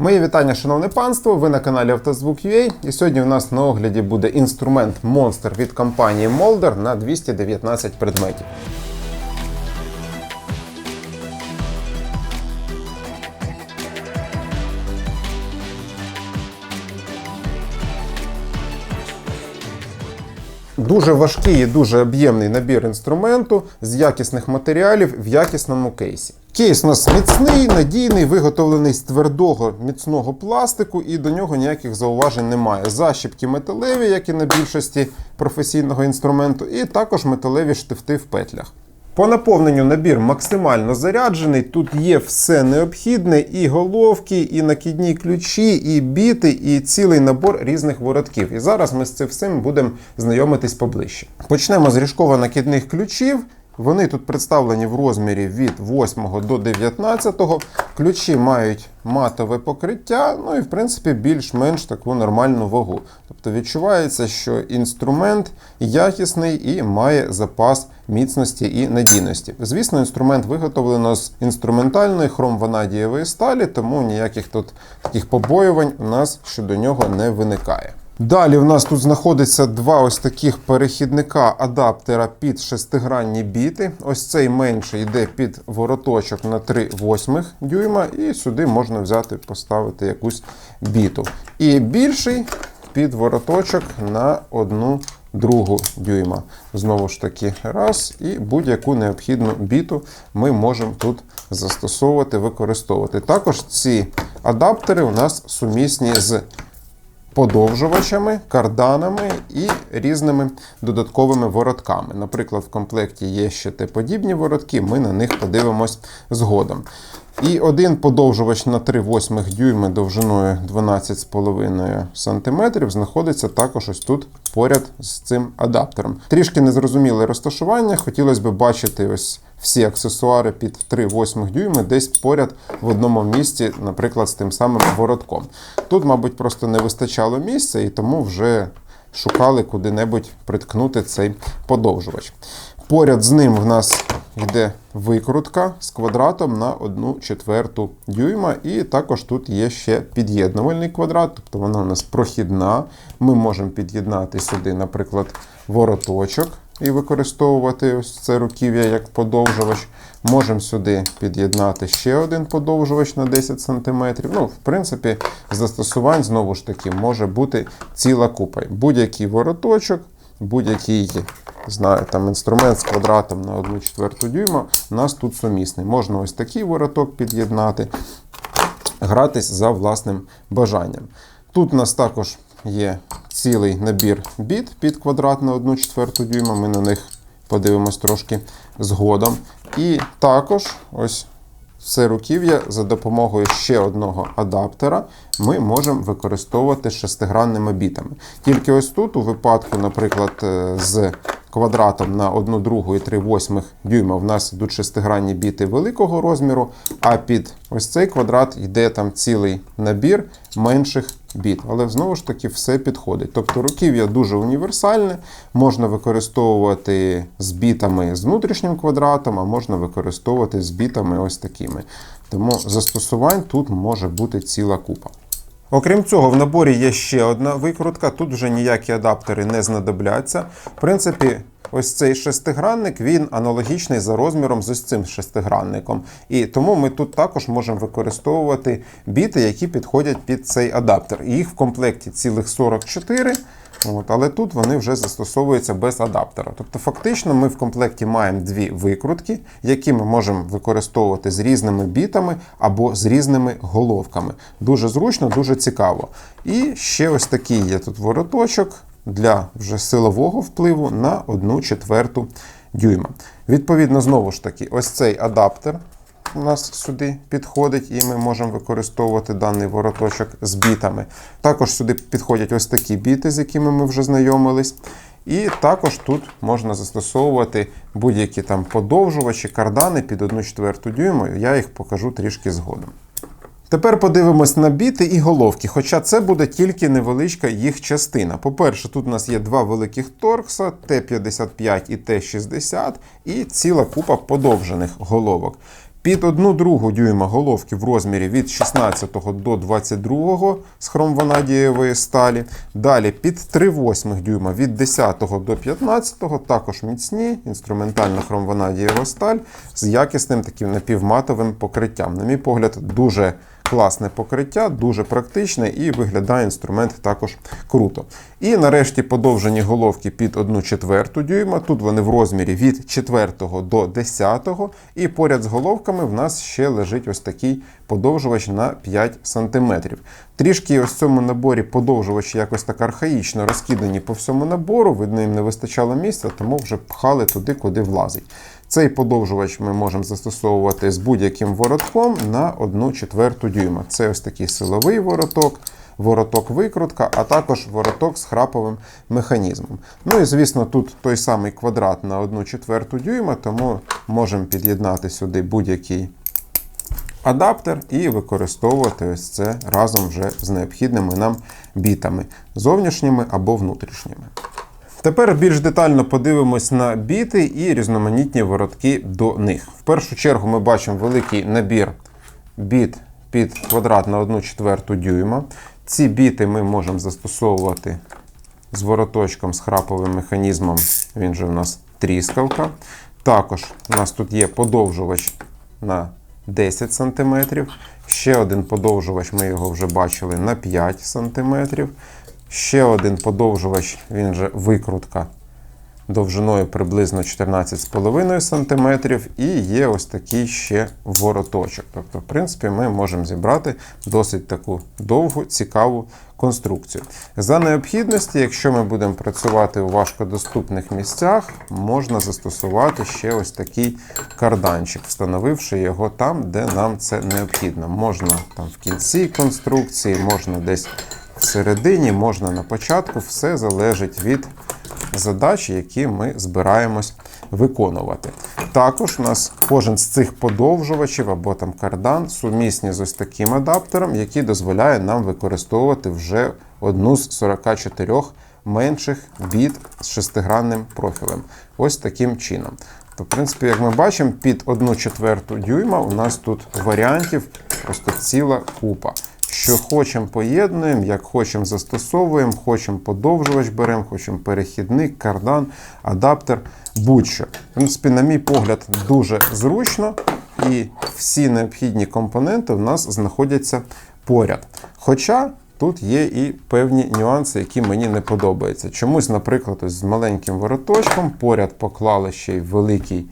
Мої вітання, шановне панство. Ви на каналі Автозвук.ua і сьогодні у нас на огляді буде інструмент Monster від компанії Molder на 219 предметів. Дуже важкий і дуже об'ємний набір інструменту з якісних матеріалів в якісному кейсі. Кейс у нас міцний, надійний, виготовлений з твердого міцного пластику, і до нього ніяких зауважень немає. Защіпки металеві, як і на більшості професійного інструменту, і також металеві штифти в петлях. По наповненню набір максимально заряджений. Тут є все необхідне: і головки, і накидні ключі, і біти, і цілий набор різних воротків. І зараз ми з цим будемо знайомитись поближче. Почнемо з ріжково-накидних ключів. Вони тут представлені в розмірі від 8 до 19. Ключі мають матове покриття, ну і в принципі більш-менш таку нормальну вагу. Тобто відчувається, що інструмент якісний і має запас міцності і надійності. Звісно, інструмент виготовлено з інструментальної хромванадієвої сталі, тому ніяких тут таких побоювань у нас щодо нього не виникає. Далі в нас тут знаходиться два ось таких перехідника адаптера під шестигранні біти. Ось цей менший йде під вороточок на 3 восьмих дюйма, і сюди можна взяти поставити якусь біту. І більший під вороточок на одну другу дюйма. Знову ж таки, раз, і будь-яку необхідну біту ми можемо тут застосовувати, використовувати. Також ці адаптери у нас сумісні з подовжувачами, карданами і різними додатковими воротками. Наприклад, в комплекті є ще Т-подібні воротки, ми на них подивимось згодом. І один подовжувач на 3 восьмих дюйми довжиною 12,5 см знаходиться також ось тут поряд з цим адаптером. Трішки незрозуміле розташування. Хотілося б бачити ось всі аксесуари під 3 восьмих дюйми десь поряд в одному місці, наприклад, з тим самим воротком. Тут, мабуть, просто не вистачало місця і тому вже шукали куди-небудь приткнути цей подовжувач. Поряд з ним в нас йде викрутка з квадратом на 1 четверту дюйма, і також тут є ще під'єднувальний квадрат, тобто вона у нас прохідна. Ми можемо під'єднати сюди, наприклад, вороточок і використовувати ось це руків'я як подовжувач. Можемо сюди під'єднати ще один подовжувач на 10 см. Ну, в принципі, застосувань знову ж таки може бути ціла купа. Будь-який вороточок, будь-який знаю, там інструмент з квадратом на 1 четверту дюйма нас тут сумісний. Можна ось такий вороток під'єднати, гратись за власним бажанням. Тут у нас також є цілий набір біт під квадрат на 1 четверту дюйма. Ми на них подивимось трошки згодом. І також ось це руків'я за допомогою ще одного адаптера ми можемо використовувати шестигранними бітами. Тільки ось тут, у випадку, наприклад, е, з квадратом на 1 другу і 3 восьмих дюйма в нас йдуть шестигранні біти великого розміру, а під ось цей квадрат йде там цілий набір менших біт. Але знову ж таки все підходить. Тобто руків'я дуже універсальне, можна використовувати з бітами з внутрішнім квадратом, а можна використовувати з бітами ось такими. Тому застосувань тут може бути ціла купа. Окрім цього, в наборі є ще одна викрутка. Тут вже ніякі адаптери не знадобляться. В принципі, ось цей шестигранник він аналогічний за розміром з ось цим шестигранником. І тому ми тут також можемо використовувати біти, які підходять під цей адаптер. Їх в комплекті цілих 44. От, але тут вони вже застосовуються без адаптера. Тобто, фактично, ми в комплекті маємо дві викрутки, які ми можемо використовувати з різними бітами або з різними головками. Дуже зручно, дуже цікаво. І ще ось такий є тут вороточок для вже силового впливу на 1 четверту дюйма. Відповідно, знову ж таки, ось цей адаптер у нас сюди підходить, і ми можемо використовувати даний вороточок з бітами. Також сюди підходять ось такі біти, з якими ми вже знайомились. І також тут можна застосовувати будь-які там подовжувачі, кардани під 1 четверту дюйму. Я їх покажу трішки згодом. Тепер подивимось на біти і головки, хоча це буде тільки невеличка їх частина. По-перше, тут у нас є два великих торкса, Т-55 і Т-60, і ціла купа подовжених головок. Під 1 другу дюйма головки в розмірі від 16 до 22 з хромванадієвої сталі. Далі під 3 восьмих дюйма від 10 до 15 також міцні, інструментальна хромванадієва сталь з якісним таким напівматовим покриттям. На мій погляд, дуже класне покриття, дуже практичне і виглядає інструмент також круто. І нарешті подовжені головки під 1 четверту дюйма. Тут вони в розмірі від 4 до 10. І поряд з головками в нас ще лежить ось такий подовжувач на 5 см. Трішки ось в цьому наборі подовжувачі якось так архаїчно розкидані по всьому набору. Видно, їм не вистачало місця, тому вже пхали туди, куди влазить. Цей подовжувач ми можемо застосовувати з будь-яким воротком на 1 четверту дюйма. Це ось такий силовий вороток, вороток викрутка, а також вороток з храповим механізмом. Ну і звісно, тут той самий квадрат на 1 четверту дюйма, тому можемо під'єднати сюди будь-який адаптер і використовувати ось це разом вже з необхідними нам бітами, зовнішніми або внутрішніми. Тепер більш детально подивимось на біти і різноманітні воротки до них. В першу чергу ми бачимо великий набір біт під квадрат на 1 четверту дюйма. Ці біти ми можемо застосовувати з вороточком з храповим механізмом. Він же у нас тріскавка. Також у нас тут є подовжувач на 10 см. Ще один подовжувач, ми його вже бачили, на 5 см. Ще один подовжувач, він же викрутка довжиною приблизно 14,5 см. І є ось такий ще вороточок. Тобто, в принципі, ми можемо зібрати досить таку довгу, цікаву конструкцію. За необхідності, якщо ми будемо працювати у важкодоступних місцях, можна застосувати ще ось такий карданчик, встановивши його там, де нам це необхідно. Можна там в кінці конструкції, можна десь всередині, можна на початку, все залежить від задач, які ми збираємось виконувати. Також у нас кожен з цих подовжувачів або там кардан сумісні з ось таким адаптером, який дозволяє нам використовувати вже одну з 44 менших біт з шестигранним профілем. Ось таким чином. То, в принципі, як ми бачимо, під 1 четверту дюйма у нас тут варіантів просто ціла купа. Що хочемо, поєднуємо, як хочемо, застосовуємо, хочемо подовжувач беремо, хочемо перехідник, кардан, адаптер, будь-що. В принципі, на мій погляд, дуже зручно, і всі необхідні компоненти у нас знаходяться поряд. Хоча тут є і певні нюанси, які мені не подобаються. Чомусь, наприклад, ось з маленьким вороточком поряд поклали ще й великий.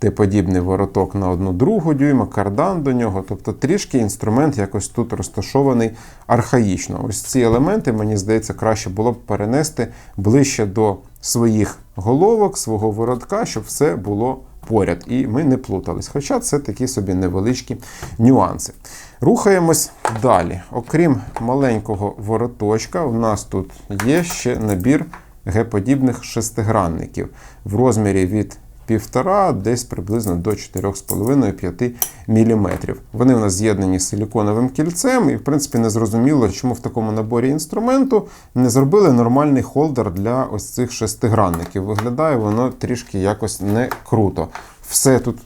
Т-подібний вороток на одну другу дюйма, кардан до нього. Тобто трішки інструмент якось тут розташований архаїчно. Ось ці елементи, мені здається, краще було б перенести ближче до своїх головок, свого воротка, щоб все було поряд. І ми не плутались. Хоча це такі собі невеличкі нюанси. Рухаємось далі. Окрім маленького вороточка, у нас тут є ще набір Г-подібних шестигранників в розмірі від 1,5 десь приблизно до 4,5-5 мм. Вони у нас з'єднані з силіконовим кільцем, і, в принципі, не зрозуміло, чому в такому наборі інструменту не зробили нормальний холдер для ось цих шестигранників. Виглядає воно трішки якось не круто. Все тут.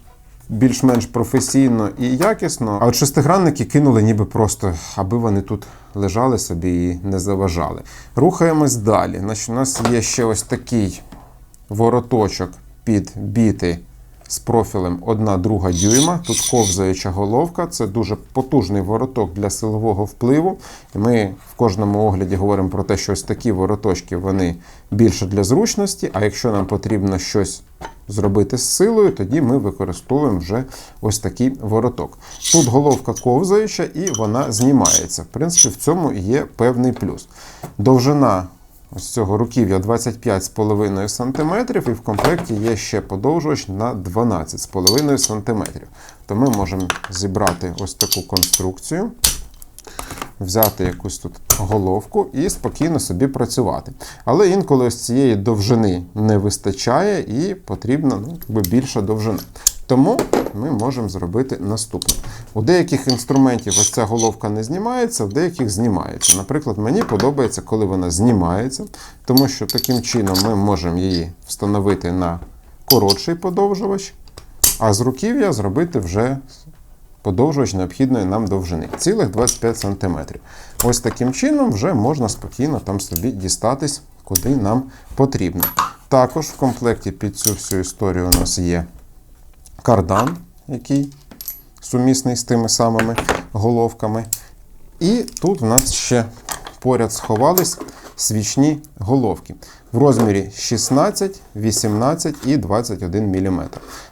Більш-менш професійно і якісно, а от шестигранники кинули ніби просто, аби вони тут лежали собі і не заважали. Рухаємось далі. Значить, У нас є ще ось такий вороточок під біти з профілем 1-2 дюйма. Тут ковзаюча головка, це дуже потужний вороток для силового впливу. Ми в кожному огляді говоримо про те, що ось такі вороточки вони більше для зручності, а якщо нам потрібно щось зробити з силою, тоді ми використовуємо вже ось такий вороток. Тут головка ковзаюча і вона знімається. В принципі, в цьому є певний плюс. Довжина ось цього руків'я 25,5 см, і в комплекті є ще подовжувач на 12,5 см. То ми можемо зібрати ось таку конструкцію, взяти якусь тут головку і спокійно собі працювати. Але інколи ось цієї довжини не вистачає і потрібна ну, більша довжина. Тому ми можемо зробити наступне. У деяких інструментів ось ця головка не знімається, в деяких знімається. Наприклад, мені подобається, коли вона знімається, тому що таким чином ми можемо її встановити на коротший подовжувач, а з руків'я зробити вже подовжувач необхідної нам довжини. Цілих 25 см. Ось таким чином вже можна спокійно там собі дістатись, куди нам потрібно. Також в комплекті під цю всю історію у нас є кардан, який сумісний з тими самими головками. І тут в нас ще поряд сховались свічні головки в розмірі 16, 18 і 21 мм.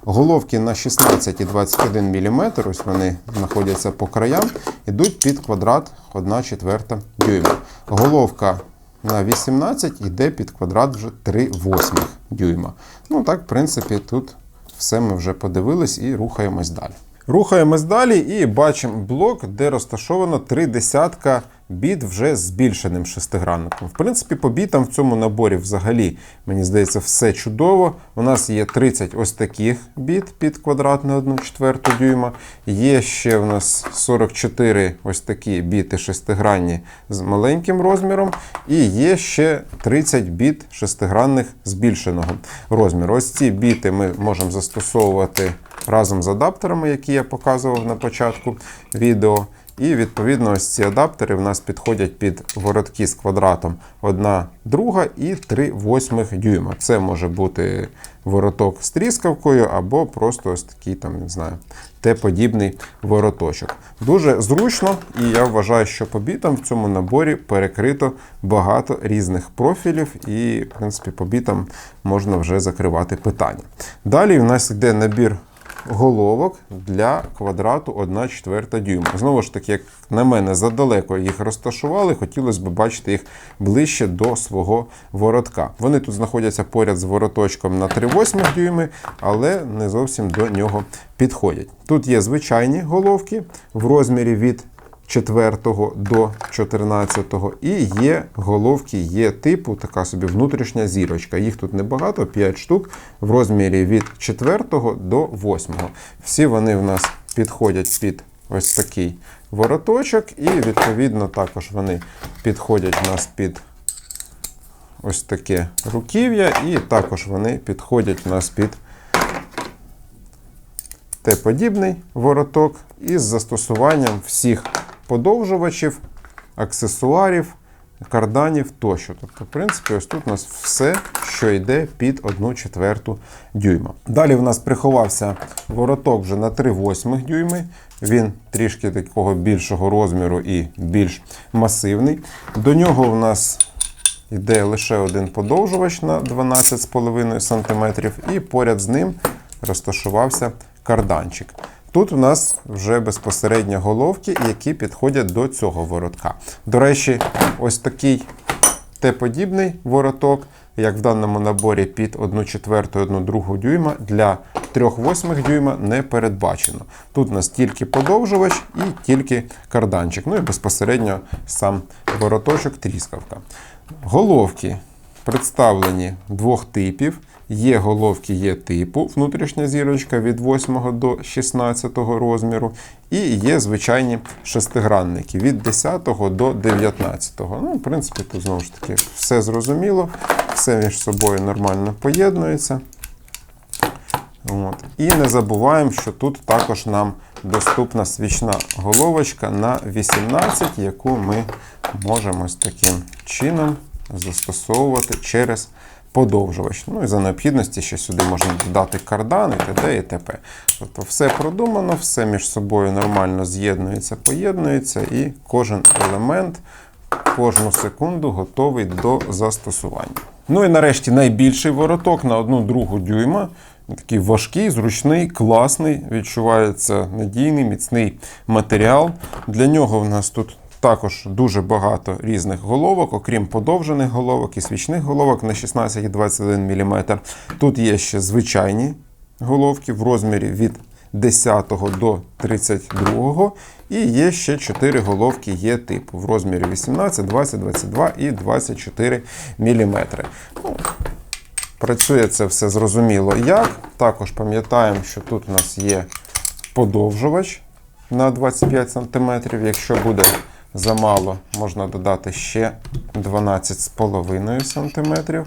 Головки на 16 і 21 мм, ось вони знаходяться по краям, йдуть під квадрат 1 четверта дюйма. Головка на 18 йде під квадрат вже 3 восьмих дюйма. Ну так, в принципі, тут все ми вже подивились і рухаємось далі. Рухаємось далі і бачимо блок, де розташовано три десятка біт вже збільшеним шестигранником. В принципі, по бітам в цьому наборі взагалі, мені здається, все чудово. У нас є 30 ось таких біт під квадрат на 1 четверту дюйма. Є ще в нас 44 ось такі біти шестигранні з маленьким розміром. І є ще 30 біт шестигранних збільшеного розміру. Ось ці біти ми можемо застосовувати разом з адаптерами, які я показував на початку відео. І відповідно ось ці адаптери в нас підходять під воротки з квадратом 1 друга і 3 восьмих дюйма. Це може бути вороток з тріскавкою або просто ось такий там, не знаю, Т-подібний вороточок. Дуже зручно, і я вважаю, що по бітам в цьому наборі перекрито багато різних профілів, і, в принципі, по бітам можна вже закривати питання. Далі в нас йде набір головок для квадрату 1 четверта дюйма. Знову ж таки, як на мене, задалеко їх розташували, хотілося б бачити їх ближче до свого воротка. Вони тут знаходяться поряд з вороточком на 3 восьмих дюйми, але не зовсім до нього підходять. Тут є звичайні головки в розмірі від 4 до 14 і є головки є типу, така собі внутрішня зірочка. Їх тут небагато, 5 штук в розмірі від 4 до 8. Всі вони в нас підходять під ось такий вороточок, і відповідно також вони підходять в нас під ось таке руків'я, і також вони підходять в нас під Т-подібний вороток із застосуванням всіх подовжувачів, аксесуарів, карданів тощо. Тобто, в принципі, ось тут у нас все, що йде під 1 четверту дюйма. Далі в нас приховався вороток вже на 3 восьмих дюйми. Він трішки такого більшого розміру і більш масивний. До нього в нас йде лише один подовжувач на 12,5 см, і поряд з ним розташувався карданчик. Тут у нас вже безпосередньо головки, які підходять до цього воротка. До речі, ось такий Т-подібний вороток, як в даному наборі під 1 четверту, 1 дюйма, для 3 восьмих дюйма не передбачено. Тут у нас тільки подовжувач і тільки карданчик. Ну і безпосередньо сам вороточок тріскавка. Головки представлені двох типів. Є головки є типу внутрішня зірочка від 8 до 16 розміру. І є звичайні шестигранники від 10 до 19. Ну, в принципі, тут знову ж таки все зрозуміло, все між собою нормально поєднується. От. І не забуваємо, що тут також нам доступна свічна головочка на 18, яку ми можемо ось таким чином застосовувати через подовжувач. Ну і за необхідності ще сюди можна додати кардан і т.д. і т.п. Тобто все продумано, все між собою нормально з'єднується, поєднується, і кожен елемент кожну секунду готовий до застосування. Ну і нарешті найбільший вороток на одну другу дюйма. Такий важкий, зручний, класний, відчувається надійний, міцний матеріал. Для нього в нас тут також дуже багато різних головок, окрім подовжених головок і свічних головок на 16 і 21 мм. Тут є ще звичайні головки в розмірі від 10 до 32 і є ще 4 головки є типу в розмірі 18, 20, 22 і 24 мм. Ну, Працює це все зрозуміло як. Також пам'ятаємо, що тут у нас є подовжувач на 25 см. Якщо буде замало, можна додати ще 12,5 см.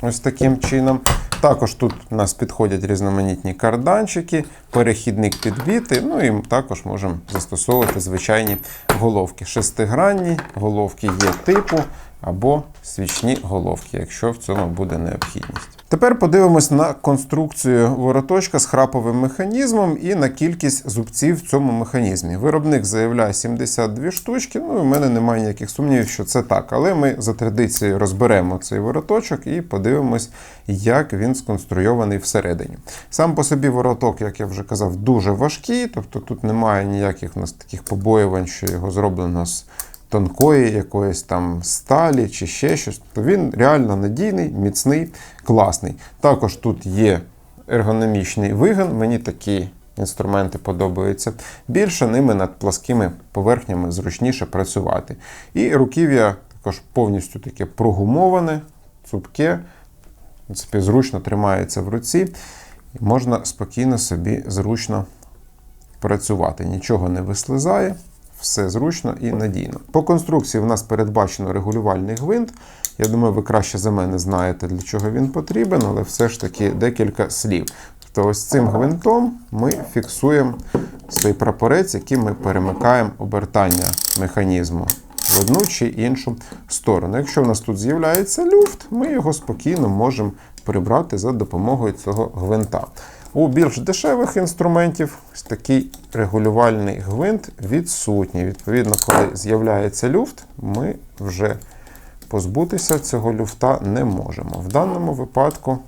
Ось таким чином. Також тут у нас підходять різноманітні карданчики, перехідник підбіти, ну і також можемо застосовувати звичайні головки. Шестигранні головки є типу або свічні головки, якщо в цьому буде необхідність. Тепер подивимось на конструкцію вороточка з храповим механізмом і на кількість зубців в цьому механізмі. Виробник заявляє 72 штучки. Ну, і в мене немає ніяких сумнівів, що це так. Але ми за традицією розберемо цей вороточок і подивимось, як він сконструйований всередині. Сам по собі вороток, як я вже казав, дуже важкий, тобто тут немає ніяких у нас таких побоювань, що його зроблено з тонкої якоїсь там сталі чи ще щось, то він реально надійний, міцний, класний. Також тут є ергономічний вигин. Мені такі інструменти подобаються. Більше ними над пласкими поверхнями зручніше працювати. І руків'я також повністю таке прогумоване, цупке, в зручно тримається в руці. Можна спокійно собі зручно працювати. Нічого не вислизає. Все зручно і надійно. По конструкції в нас передбачено регулювальний гвинт. Я думаю, ви краще за мене знаєте, для чого він потрібен, але все ж таки декілька слів. Тобто ось цим гвинтом ми фіксуємо свій прапорець, яким ми перемикаємо обертання механізму в одну чи іншу сторону. Якщо в нас тут з'являється люфт, ми його спокійно можемо прибрати за допомогою цього гвинта. У більш дешевих інструментів такий регулювальний гвинт відсутній. Відповідно, коли з'являється люфт, ми вже позбутися цього люфта не можемо. В даному випадку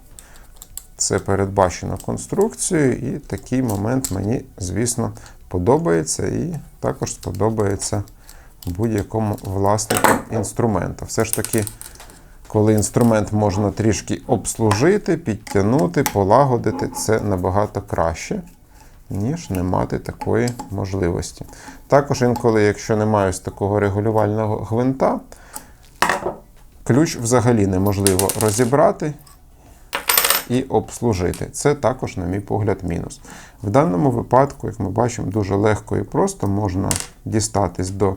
це передбачено конструкцією, і такий момент мені, звісно, подобається, і також сподобається будь-якому власнику інструмента. Все ж таки. Коли інструмент можна трішки обслужити, підтягнути, полагодити, це набагато краще, ніж не мати такої можливості. Також інколи, якщо немає ось такого регулювального гвинта, ключ взагалі неможливо розібрати і обслужити. Це також, на мій погляд, мінус. В даному випадку, як ми бачимо, дуже легко і просто можна дістатись до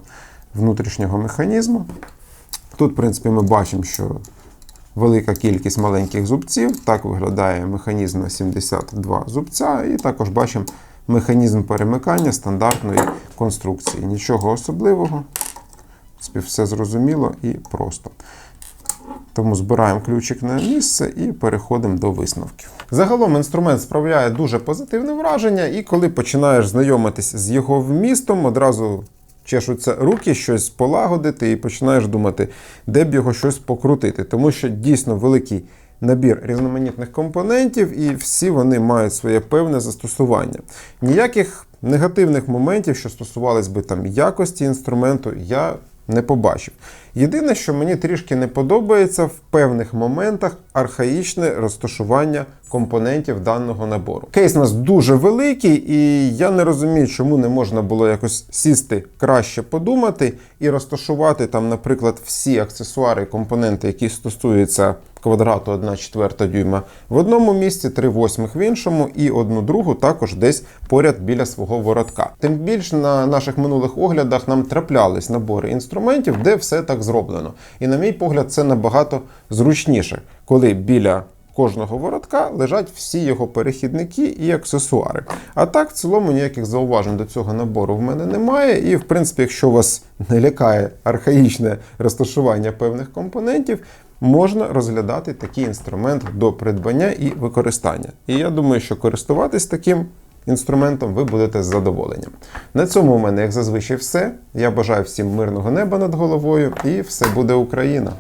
внутрішнього механізму. Тут, в принципі, ми бачимо, що велика кількість маленьких зубців. Так виглядає механізм на 72 зубця, і також бачимо механізм перемикання стандартної конструкції. Нічого особливого, все зрозуміло і просто. Тому збираємо ключик на місце і переходимо до висновків. Загалом інструмент справляє дуже позитивне враження, і коли починаєш знайомитись з його вмістом, одразу чешуться руки щось полагодити, і починаєш думати, де б його щось покрутити. Тому що дійсно великий набір різноманітних компонентів, і всі вони мають своє певне застосування. Ніяких негативних моментів, що стосувались би там якості інструменту, я не побачив. Єдине, що мені трішки не подобається в певних моментах архаїчне розташування компонентів даного набору. Кейс у нас дуже великий, і я не розумію, чому не можна було якось сісти краще подумати і розташувати там, наприклад, всі аксесуари, компоненти, які стосуються квадрату 1 четверта дюйма в одному місці, 3 восьмих в іншому, і одну другу також десь поряд біля свого воротка. Тим більше на наших минулих оглядах нам траплялись набори інструментів, де все так зроблено. І, на мій погляд, це набагато зручніше, коли біля кожного воротка лежать всі його перехідники і аксесуари. А так, в цілому, ніяких зауважень до цього набору в мене немає. І, в принципі, якщо вас не лякає архаїчне розташування певних компонентів, можна розглядати такий інструмент до придбання і використання. І я думаю, що користуватись таким інструментом ви будете з задоволенням. На цьому у мене, як зазвичай, все. Я бажаю всім мирного неба над головою і все буде Україна!